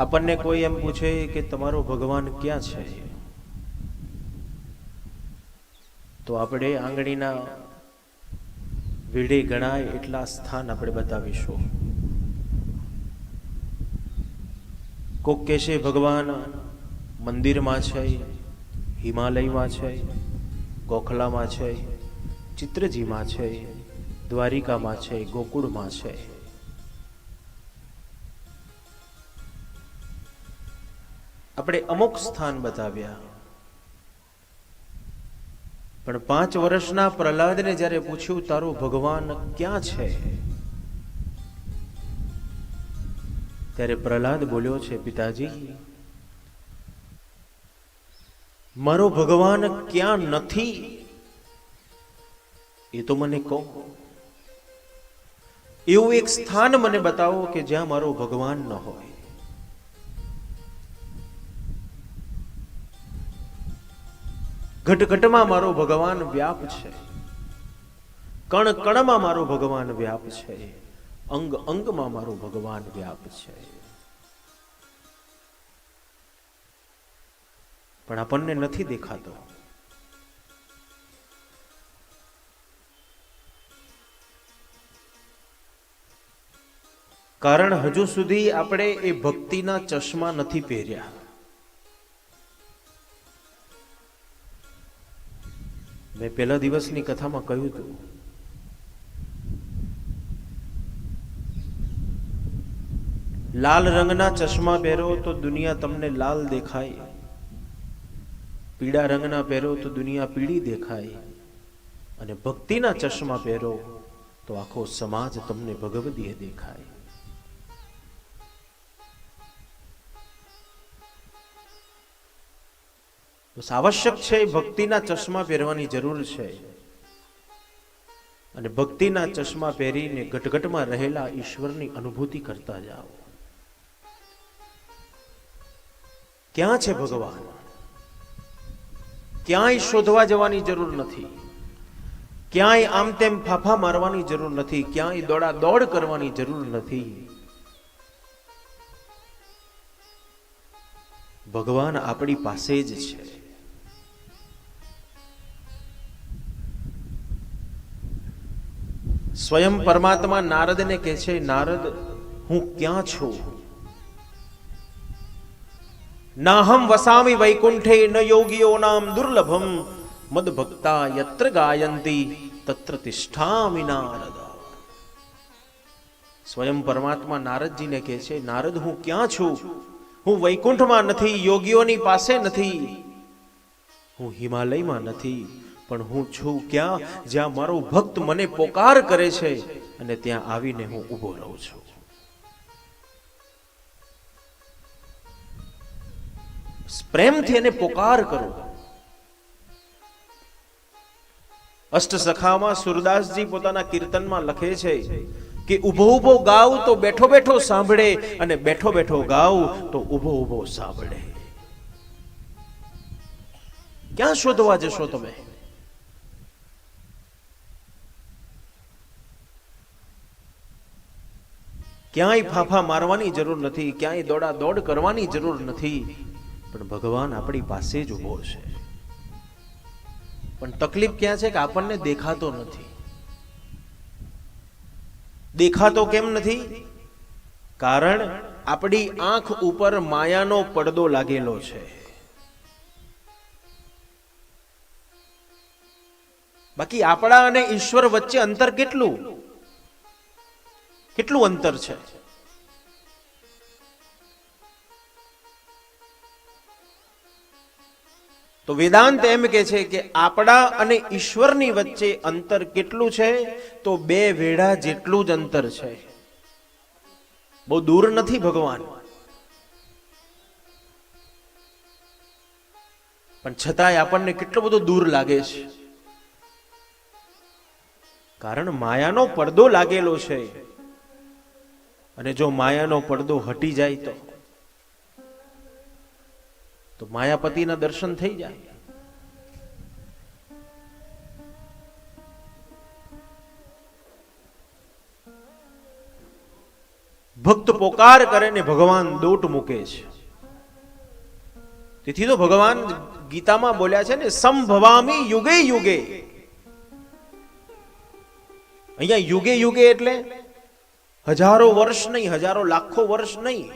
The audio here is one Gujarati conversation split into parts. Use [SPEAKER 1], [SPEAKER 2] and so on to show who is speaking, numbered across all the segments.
[SPEAKER 1] આપણને કોઈ એમ પૂછે કે તમારો ભગવાન ક્યાં છે? તો આપણે આંગળીના વીડે ગણાય એટલા સ્થાન આપણે બતાવીશું. કોક કહેશે ભગવાન મંદિરમાં છે, હિમાલયમાં છે, ગોખલામાં છે, ચિત્રજીમાં છે, દ્વારિકામાં છે, ગોકુળમાં છે. આપણે અમુક સ્થાન બતાવ્યા. પણ પાંચ વર્ષના પ્રહલાદને જ્યારે પૂછ્યું, તારો ભગવાન ક્યાં છે? ત્યારે પ્રહલાદ બોલ્યો છે, પિતાજી, મારો ભગવાન ક્યાં નથી? એ તો મને કહો. એવું એક સ્થાન મને બતાવો કે જ્યાં મારો ભગવાન ન હોય. ઘટઘટમાં મારો ભગવાન વ્યાપ છે. કણ કણમાં મારો ભગવાન વ્યાપ છે. અંગ અંગમાં મારો ભગવાન વ્યાપ છે. પણ આપણને નથી દેખાતો. કારણ હજુ સુધી આપણે એ ભક્તિના ચશ્મા નથી પહેર્યા. મેં પહેલા દિવસની કથામાં કહ્યું હતું. લાલ રંગના ચશ્મા પહેરો તો દુનિયા તમને લાલ દેખાય. પીળા રંગના પહેરો તો દુનિયા પીળી દેખાય. અને ભક્તિના ચશ્મા પહેરો તો આખો સમાજ તમને ભગવદીય દેખાય. બસ આવશ્યક છે ભક્તિના ચશ્મા પહેરવાની જરૂર છે. અને ભક્તિના ચશ્મા પહેરીને ઘટઘટમાં રહેલા ઈશ્વરની અનુભૂતિ કરતા જાઓ. ક્યાં છે ભગવાન? ક્યાંય શોધવા જવાની જરૂર નથી. ક્યાંય આમ તેમ ફાફા મારવાની જરૂર નથી. ક્યાંય દોડા દોડ કરવાની જરૂર નથી. ભગવાન આપણી પાસે જ છે. સ્વયં પરમાત્મા નારદને કહે છે, નારદ, હું ક્યાં છું? નાહમ વસામી વૈકુંઠે ન યોગીઓ નામ દુર્લભમ મદ ભક્તા યત્ર ગાયંતી, તત્ર તિષ્ઠામિ નારદ. સ્વયં પરમાત્મા નારદજીને કહે છે, નારદ, હું ક્યાં છું? હું વૈકુંઠમાં નથી, યોગીઓની પાસે નથી. હું હિમાલયમાં નથી. પણ હું છું ક્યાં? જ્યાં મારો ભક્ત મને પોકાર કરે છે અને ત્યાં આવીને હું ઊભો રહું છું. પ્રેમથી એને પોકાર કરો. અષ્ટ સખામાં સુરદાસજી પોતાના કીર્તનમાં લખે છે કે ઊભો ઊભો ગાવ તો બેઠો બેઠો સાંભળે અને બેઠો બેઠો ગાવ તો ઊભો ઊભો સાંભળે. ક્યાં શોધવા જશો તમે? ક્યાંય ફાફા મારવાની જરૂર નથી, ક્યાંય દોડા દોડ કરવાની જરૂર નથી. પણ ભગવાન આપણી પાસે જ ઊભો છે. પણ તકલીફ ક્યાં છે કે આપણને દેખાતો નથી? દેખાતો કેમ નથી? કારણ આપણી આંખ ઉપર માયાનો પડદો લાગેલો છે. બાકી આપણા અને ઈશ્વર વચ્ચે અંતર કેટલું? કેટલું અંતર છે? તો વેદાંત એમ કે છે કે આપણા અને ઈશ્વરની વચ્ચે અંતર કેટલું છે? તો બે વેઢા જેટલું જ અંતર છે. બહુ દૂર નથી ભગવાન. પણ છતાંય આપણને કેટલો બધો દૂર લાગે છે. કારણ માયાનો પડદો લાગેલો છે. અને જો માયાનો પડદો હટી જાય તો? તો માયાપતિના દર્શન થઈ જાય. ભક્ત પોકાર કરે ને ભગવાન દોટ મૂકે છે. તેથી તો ભગવાન ગીતામાં બોલ્યા છે ને, સંભવામી યુગે યુગે. અહીંયા યુગે યુગે એટલે હજારો વર્ષ નહીં, હજારો લાખો વર્ષ નહીં.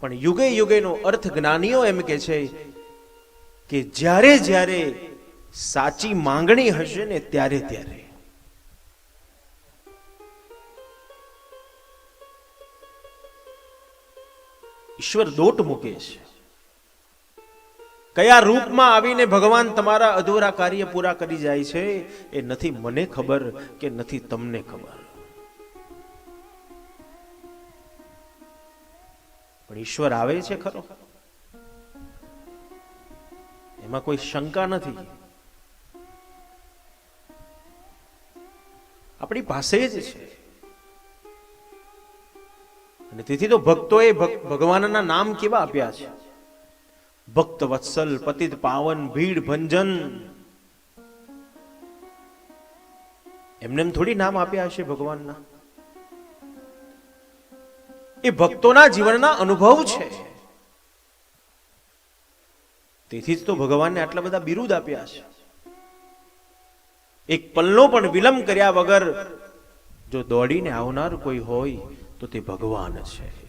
[SPEAKER 1] પણ યુગે યુગેનો અર્થ જ્ઞાનીઓ એમ કે છે કે જ્યારે જ્યારે સાચી માંગણી હશે ને ત્યારે ત્યારે. ઈશ્વર દોટ મૂકે છે. કયા રૂપમાં આવીને ભગવાન તમારા અધૂરા કાર્ય પૂરા કરી જાય છે એ નથી મને ખબર કે નથી તમને ખબર. પણ ઈશ્વર આવે છે ખરો? એમાં કોઈ શંકા નથી. આપણી પાસે જ છે. અને તેથી તો ભક્તોએ ભગ- ભગવાનના નામ કેવા આપ્યા છે? ભક્ત વત્સલ, પતિત પાવન, ભીડ, ભંજન. એમને એમ થોડી નામ આપ્યા હશે ભગવાનના? એ ભક્તોના જીવનના અનુભવ છે. તેથી જ તો ભગવાનને આટલા બધા બિરુદ આપ્યા છે. એક પલનો પણ વિલંબ કર્યા વગર જો દોડીને આવનાર કોઈ હોય તો તે ભગવાન છે.